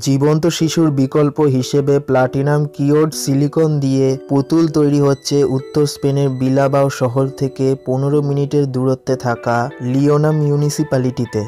জীবন্ত শিশুর বিকল্প হিসেবে প্লাটিনাম কিওড সিলিকন দিয়ে পুতুল তৈরি হচ্ছে উত্তর স্পেনের বিলাবাও শহর থেকে পনেরো মিনিটের দূরত্বে থাকা লিওনা মিউনিসিপ্যালিটিতে।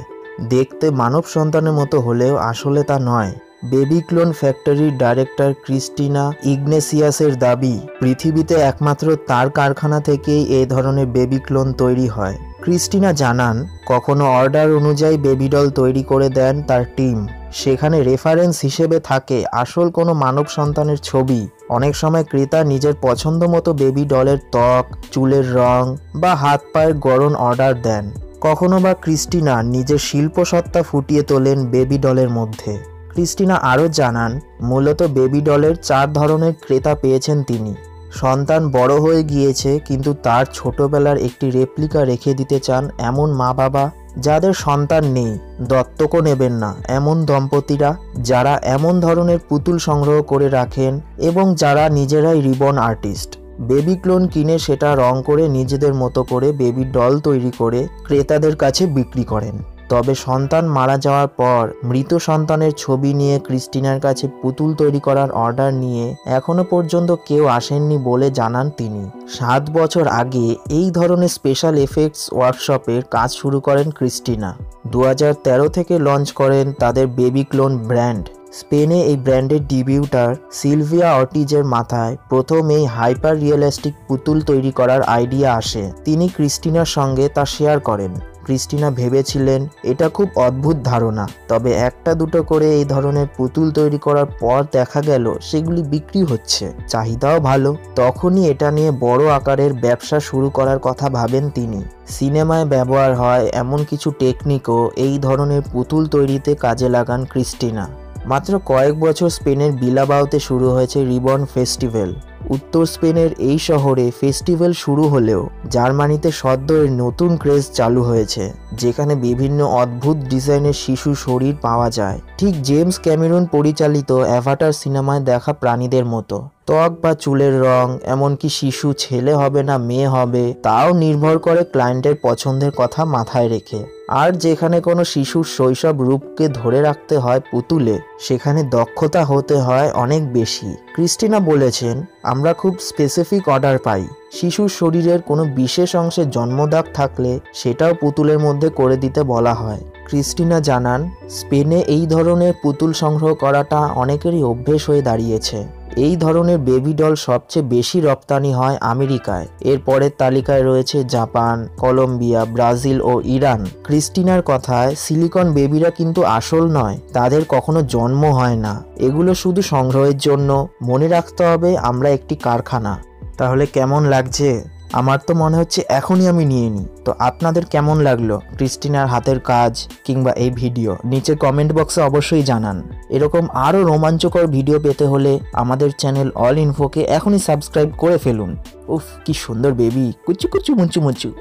দেখতে মানব সন্তানের মতো হলেও আসলে তা নয়। বেবি ক্লোন ফ্যাক্টরির ডাইরেক্টর ক্রিস্টিনা ইগনেসিয়াসের দাবি, পৃথিবীতে একমাত্র তার কারখানা থেকেই এই ধরনের বেবি ক্লোন তৈরি হয়। ক্রিস্টিনা জানান, কখনো অর্ডার অনুযায়ী বেবি ডল তৈরি করে দেন তার টিম। সেখানে রেফারেন্স হিসেবে থাকে আসল কোনো মানব সন্তানের ছবি। অনেক সময় ক্রেতা নিজের পছন্দ মতো বেবি ডলের ত্বক, চুলের রং বা হাত পায়ের গড়ন অর্ডার দেন। কখনো বা ক্রিস্টিনা নিজের শিল্পসত্তা ফুটিয়ে তোলেন বেবি ডলের মধ্যে। ক্রিস্টিনা আরও জানান, মূলত বেবি ডলের চার ধরনের ক্রেতা পেয়েছেন তিনি। সন্তান বড় হয়ে গিয়েছে, কিন্তু তার ছোটবেলার একটি রেপ্লিকা রেখে দিতে চান এমন মা বাবা যাদের সন্তান নেই। দত্তকও নেবেন না এমন দম্পতিরা যারা এমন ধরনের পুতুল সংগ্রহ করে রাখেন এবং যারা নিজেরাই রিবন আর্টিস্ট। বেবি ক্লোন কিনে সেটা রং করে নিজেদের মতো করে বেবি ডল তৈরি করে ক্রেতাদের কাছে বিক্রি করেন। তবে সন্তান মারা যাওয়ার পর মৃত সন্তানের ছবি নিয়ে ক্রিস্টিনার কাছে পুতুল তৈরি করার অর্ডার নিয়ে এখনও পর্যন্ত কেউ আসেননি বলে জানান তিনি। সাত বছর আগে এই ধরনের স্পেশাল এফেক্টস ওয়ার্কশপের কাজ শুরু করেন ক্রিস্টিনা। দু হাজার তেরো থেকে লঞ্চ করেন তাদের বেবি ক্লোন ব্র্যান্ড স্পেনে এই ব্র্যান্ডের ডিবিউটার সিলভিয়া অর্টিজের মাথায় প্রথম এই হাইপার রিয়েলিস্টিক পুতুল তৈরি করার আইডিয়া আসে। তিনি ক্রিস্টিনার সঙ্গে তা শেয়ার করেন। ক্রিস্টিনা ভেবেছিলেন, এটা খুব অদ্ভুত ধারণা। তবে একটা দুটো করে এই ধরনের পুতুল তৈরি করার পর দেখা গেল, সেগুলি বিক্রি হচ্ছে। চাহিদাও ভালো। তখনই এটা নিয়ে বড় আকারের ব্যবসা শুরু করার কথা ভাবেন তিনি। সিনেমায় ব্যবহার হয় এমন কিছু টেকনিকও এই ধরনের পুতুল তৈরিতে কাজে লাগান ক্রিস্টিনা। মাত্র কয়েক বছর স্পেনের বিলাবাওতে শুরু হয়েছে রিবন ফেস্টিভ্যাল। উত্তর স্পেনের এই শহরে ফেস্টিভ্যাল শুরু হলেও জার্মানিতে সদ্য এর নতুন ক্রেজ চালু হয়েছে, যেখানে বিভিন্ন অদ্ভুত ডিজাইনের শিশু শরীর পাওয়া যায়। ঠিক জেমস ক্যামেরুন পরিচালিত অ্যাভাটার সিনেমায় দেখা প্রাণীদের মতো। ত্বক বা চুলের রং, এমনকি শিশু ছেলে হবে না মেয়ে হবে, তাও নির্ভর করে ক্লায়েন্টের পছন্দের কথা মাথায় রেখে। আর যেখানে কোনো শিশুর শৈশব রূপকে ধরে রাখতে হয় পুতুলে, সেখানে দক্ষতা হতে হয় অনেক বেশি। ক্রিস্টিনা বলেছেন, আমরা খুব স্পেসিফিক অর্ডার পাই। শিশুর শরীরের কোনো বিশেষ অংশে জন্মদাগ থাকলে সেটাও পুতুলের মধ্যে করে দিতে বলা হয়। ক্রিস্টিনা জানান, স্পেনে এই ধরনের পুতুল সংগ্রহ করাটা অনেকেরই অভ্যেস হয়ে দাঁড়িয়েছে। এই ধরনের বেবি ডল সবচেয়ে বেশি রপ্তানি হয় আমেরিকায়। এর পরের তালিকায় রয়েছে জাপান, কলম্বিয়া, ব্রাজিল ও ইরান। ক্রিস্টিনার কথায়, সিলিকন বেবিরা কিন্তু আসল নয়, তাদের কখনো জন্ম হয় না। এগুলো শুধু সংগ্রহের জন্য। মনে রাখতে হবে আমরা একটি কারখানা। তাহলে কেমন লাগছে? আমার তো মনে হচ্ছে এখনই আমি নিয়ে নিই। তো আপনাদের কেমন লাগল ক্রিস্টিনার হাতের কাজ কিংবা এই ভিডিও? নিচে কমেন্ট বক্সে অবশ্যই জানান। এরকম আরও রোমাঞ্চকর ভিডিও পেতে হলে আমাদের চ্যানেল অল ইনফোকে এখনই সাবস্ক্রাইব করে ফেলুন। উফ, কি সুন্দর বেবি। কুচু কুচু মুচু মুচু।